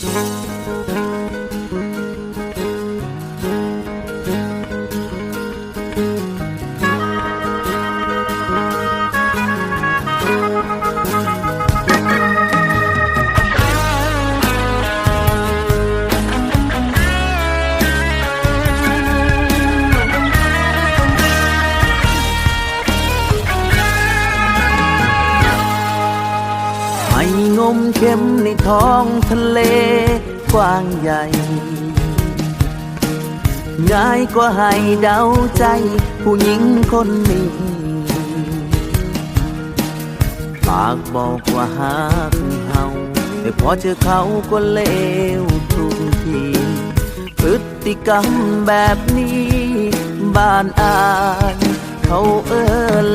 ใข็มในท้องทะเลกว้างใหญ่ ง่ายกว่าให้เดาใจผู้หญิงคนนี้ปากบอกว่าหักเฮาแต่พอเจอเขาก็เลวทุกทีพฤติกรรมแบบนี้ บ้านอายเขาเอิน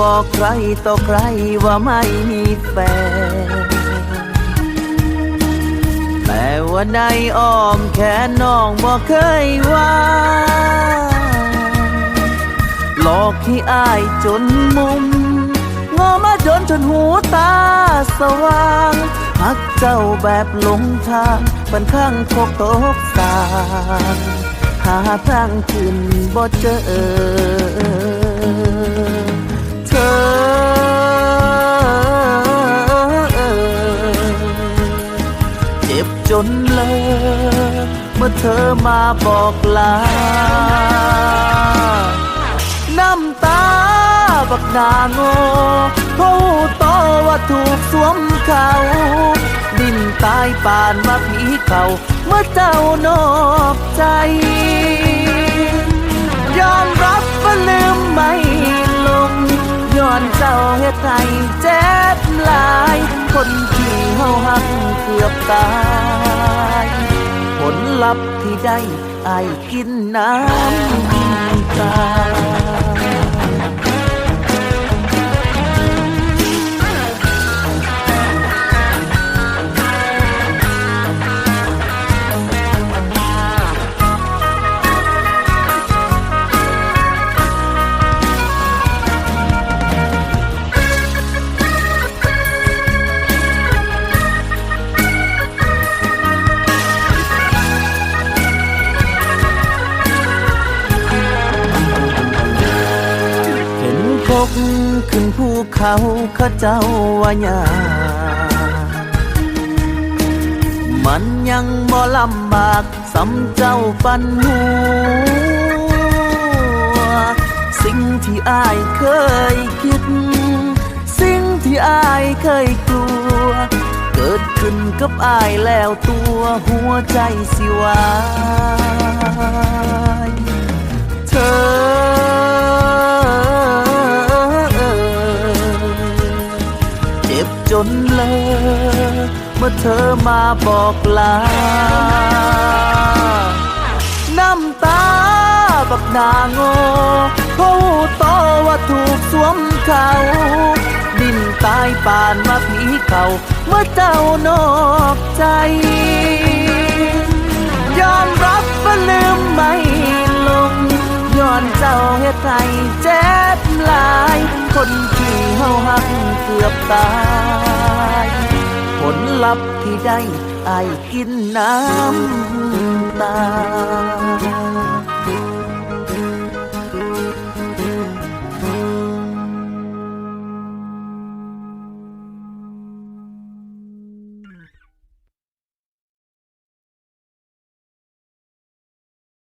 บอกใครต่อใครว่าไม่มีแฟน แต่ว่าในอ้อมแขนน้องบอกเคยว่าหลอกให้อายจนมุมงอมาจนจนหูตาสว่างหักเจ้าแบบหลงทางบันข้างโคกตกสางหาทางขึ้นบ่เจอ จนเลยเมื่อเธอมาบอกลา น้ำตาบักดาโง่เขาโตอว่าถูกสวมเขา ดินตายป่านมาผีเขาเมื่อเจ้านอกใจยอม คนที่เฮาหักเกือบตาย ผลลัพธ์ที่ได้ไอกินน้ำตา กขึ้นภูเขาเข้าเจ้าว่ายามันยังบ่ลำบากสำเจ้าปันหัว สิ่งที่อายเคยคิด สิ่งที่อายเคยกลัว เกิดขึ้นกับอายแล้วตัวหัวใจสิวา นเลยเมื่อเธอมาบอกลา น้ำตาบักดาโง่เขาโตอว่าถูกสวมเขา ดินตายป่านมาผีเขาเมื่อเจ้านอกใจ ยอมรับว่าลืมไม่ลงย้อนเจ้าเฮ็ดให้เจ็บหลาย คนที่เฮาหักเกือบตายผลลัพธ์ที่ได้ไอ้กินน้ำตา